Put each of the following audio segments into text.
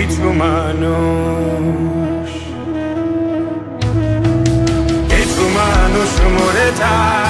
কিছু মানুষ কিছু মানুষ মরে যায়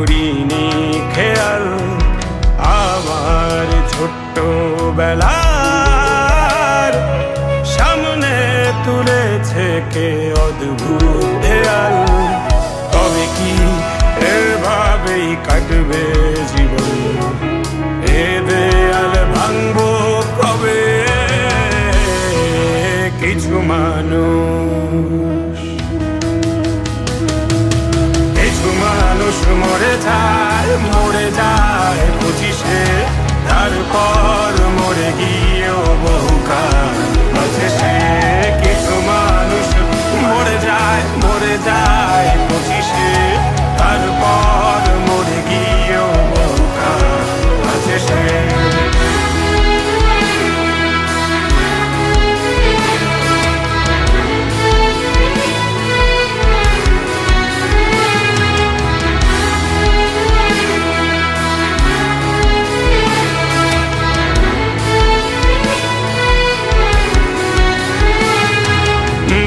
করিনি খেয়াল। আমার ছোট্ট বেলার মরে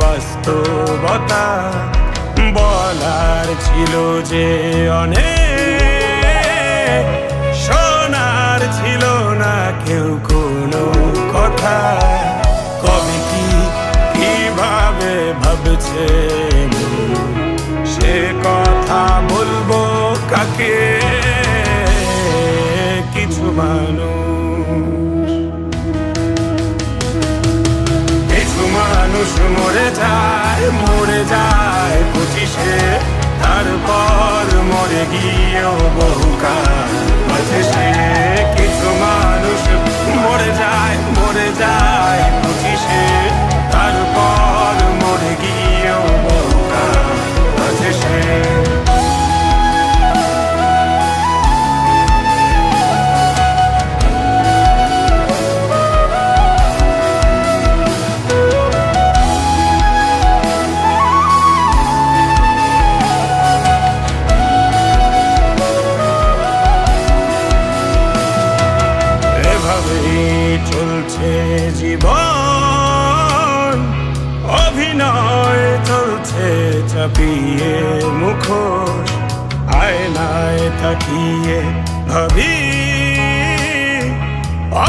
বাস্তবতা বলার ছিল যে অনেক শোনার ছিল না কেউ কোনো কথা। এভাবেই চলছে জীবন? অভিনয় চলছে চাপিয়ে মুখোশ, আয়নায় তাকিয়ে ভাবি,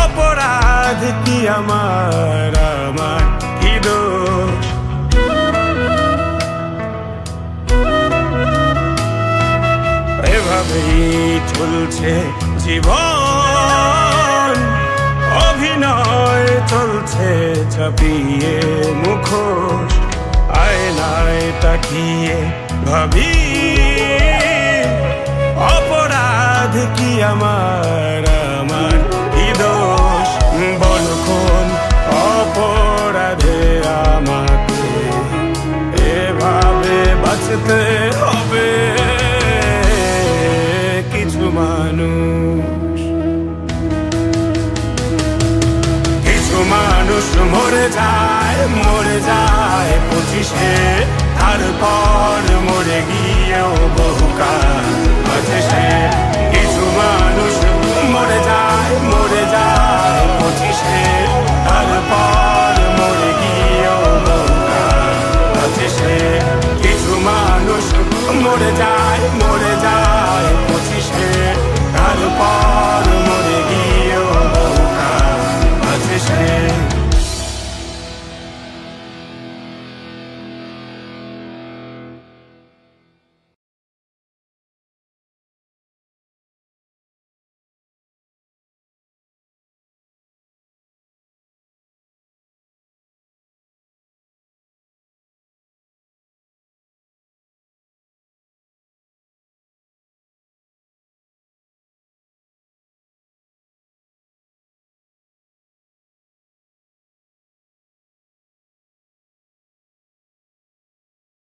অপরাধ কি আমার আমার কি এভাবেই চলছে জীবন। অভিনয় চলছে চাপিয়ে মুখোশ, আয়নায় তাকিয়ে ভাবি, অপরাধ কি আমার আমার কি দোষ? বলখন অপরাধে আমাকে এভাবে বাঁচতে হবে? মরে যায় মরে যায় পঁচিশে। তারপর মরে গিয়েও বহুকাল আছে সে।